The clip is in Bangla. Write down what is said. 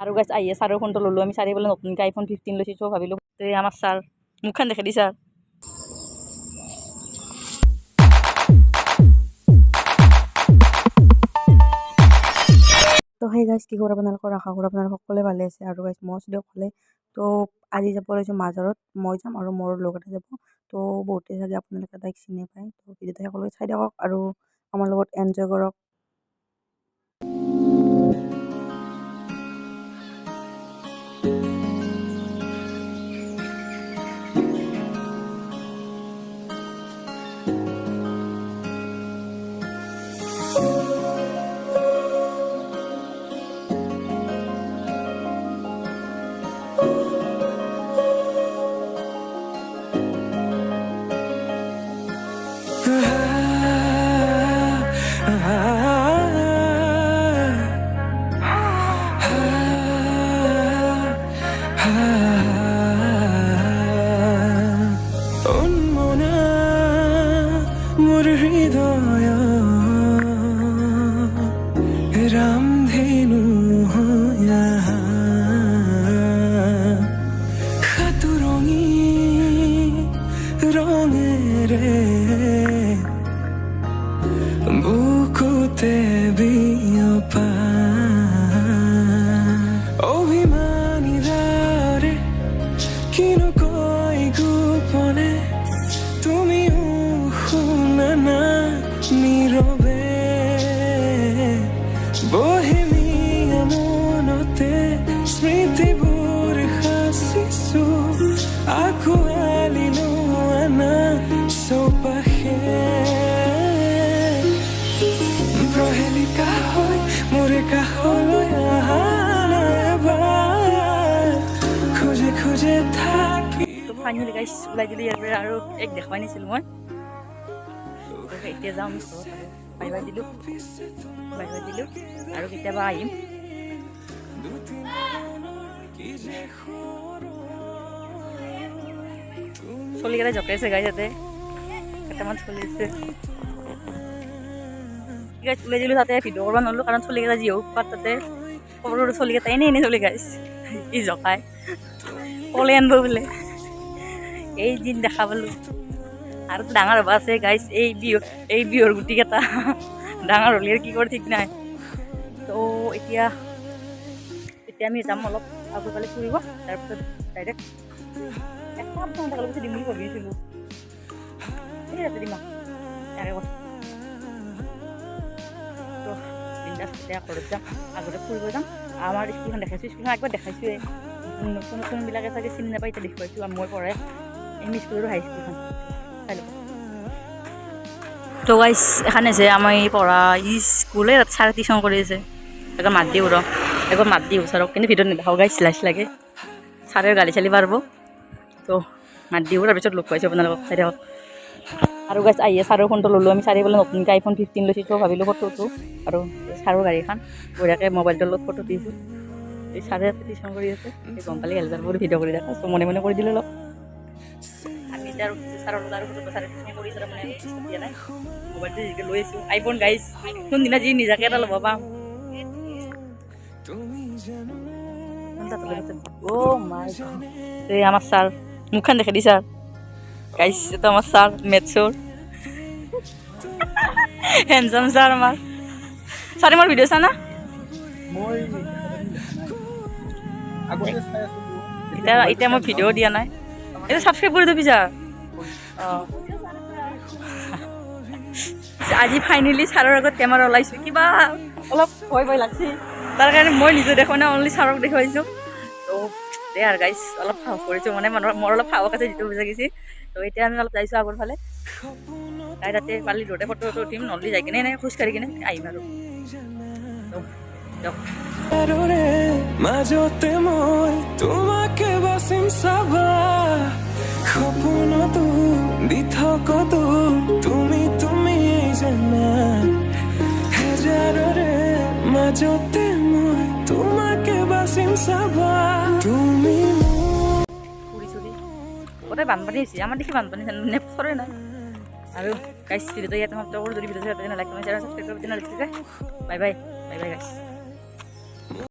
আৰু গাইছ আহি ছাৰৰ ফোনটো ল'লোঁ। আমি ছাৰে বোলে নতুনকৈ আইফোন ফিফটিন লৈছোঁ, চ' ভাবিলোঁ এই আমাৰ ছাৰ মুখখন দেখে দি ছাৰ তো সেই গাইছ কি খবৰ আপোনালোকৰ? আশা কৰোঁ আপোনালোক সকলোৱে ভালে আছে। আৰু গাইছ মই আছোঁ দিয়ক ভালে। তো আজি যাব ওলাইছোঁ মাজাৰত, মই যাম আৰু মোৰ লগ এটা যাব। তো বহুতে চাগে আপোনালোকে তাইক চিনি পায়। তো ভিডিঅ'টো সকলোৱে চাই দিয়ক আৰু আমাৰ লগত এনজয় কৰক। 온몸에 물을 흘리던 বুকুতে বিয়পা অভিমানী দাৰে কিনো কৈ গোপনে শুনা না নীৰৱে বহিমীয়া ফাইনেলি গাইছ ওলাই দিলোঁ ইয়াৰ পৰা আৰু এক দেখুৱাই নিছিলোঁ মই। এতিয়া যাওঁ আমি বাই বাই দিলোঁ। বাই বাই দিলোঁ, আৰু কেতিয়াবা আহিম। চলিকেইটা জকাইছে গাই তাতে কেইটামান চলি আছে। গাইছ ওলাই দিলোঁ তাতে ভিডিঅ' কৰিব নোৱাৰিলোঁ, কাৰণ চলিকেইটা যি হওক তাতে সৰু সৰু চলিকেইটা এনেই এনেই চলি গাইছ ই জকাই। পলে আনিব বোলে। এই দিন দেখা পালোঁ। আৰু ডাঙৰ হ'ব আছে গাইছ এই বিহু এই বিহুৰ গুটিকেইটা ডাঙৰ হ'লে কি কৰে, ঠিক নাই। তো এতিয়া এতিয়া আমি যাম অলপ আগৰ ফালে ফুৰিব। তাৰপিছত ডাইৰেক্ট এটা দিম বুলি ভাবিছিলোঁ ঠিক আছে, দিম ইয়াৰে কথা তো বিন্দাছ এতিয়া ঘৰত যাম। আগতে ফুৰিব যাম। আমাৰ স্কুলখন দেখাইছোঁ, স্কুলখন একবাৰ দেখাইছোঁৱে নতুন নতুনবিলাকে চাগে চিনি নাপায় এতিয়া দেখুৱাইছোঁ মই পঢ়াই এম ই স্কুলৰ হাই স্কুলখন চাই ল'ব তো গাইছ এখানে যে আমি পঢ়া ই স্কুলে ছাৰে টিউশ্যন কৰি আছে। একবাৰ মাত দিওঁ ৰ একবাৰ মাত দিওঁ ছাৰক। কিন্তু ভিতৰত নেদেখাওঁ গাইছ লাজ লাগে। ছাৰে গালি চালি পাৰিব তো মাত দিওঁ তাৰপিছত লগ পাইছোঁ আপোনালোকক। চাই থাকক। আৰু গাইছ আহি ছাৰৰ ফোনটো ল'লোঁ। আমি চাৰি বোলে নতুনকৈ আইফোন ফিফটিন লৈছোঁ তো ভাবিলোঁ ফটোটো আৰু ছাৰৰ গাড়ীখন বঢ়িয়াকৈ মোবাইলটোৰ লগত ফটো দিছোঁ এই ছাৰে টিউশ্যন কৰি আছে এই গম পালে হেলজাৰ বহুত ভিডিঅ' কৰি দেখা চ' মনে মনে কৰি দিলোঁ অলপ আমি যিকৈ লৈ আছোঁ আইফোন গাইছ কোনদিনা যি নিজাকৈ এটা ল'ব পাম এই আমার স্যার মুখখান দেখে দি স্যার গাইস তো আমার স্যার মেথছর হ্যান্ডসাম স্যার আমার। স্যার আমার ভিডিঅ' চা এতিয়া এতিয়া মই ভিডিঅ' দিয়া নাই। এইটো ছাবস্ক্ৰাইব কৰি দিবি ছাৰ অঁ আজি ফাইনেলি ছাৰৰ আগত কেমেৰা ওলাইছোঁ। কিবা অলপ ভয় ভয় লাগছে। তাৰ কাৰণে মই নিজে দেখোৱা নাই অনলি ছাৰক দেখুৱাইছোঁ। তো দে আৰু গাইছ অলপ সাহস কৰিছোঁ মানে। মানুহৰ মোৰ অলপ সাহস আছে যিটো বুজা গৈছে। তো এতিয়া আমি অলপ যাইছোঁ আগৰ ফালে। তাই তাতে পালি দুটা ফটো উঠিম নলি যাই কিনে এনেকৈ খোজকাঢ়ি কিনে আহিম আৰু। মাজতে মই তোমাকে বাচিম চাবা সপোনতো দি থাকতো তুমি তুমি জানা হেজাৰৰে মাজতে মই তোমাকে বাচিম চাবা তুমি গোটেই বানপানী হৈছে আমাৰ দেখি বানপানী নেপৰে নাই আৰু গাইছ ভিডিঅ'টো ইয়াতে সমাপ্ত কৰোঁ যদি ভিডিঅ'টো লাইক কমেণ্ট শ্বেয়াৰ ছাবস্ক্ৰাইব কৰি দিনা bye bye bye bye guys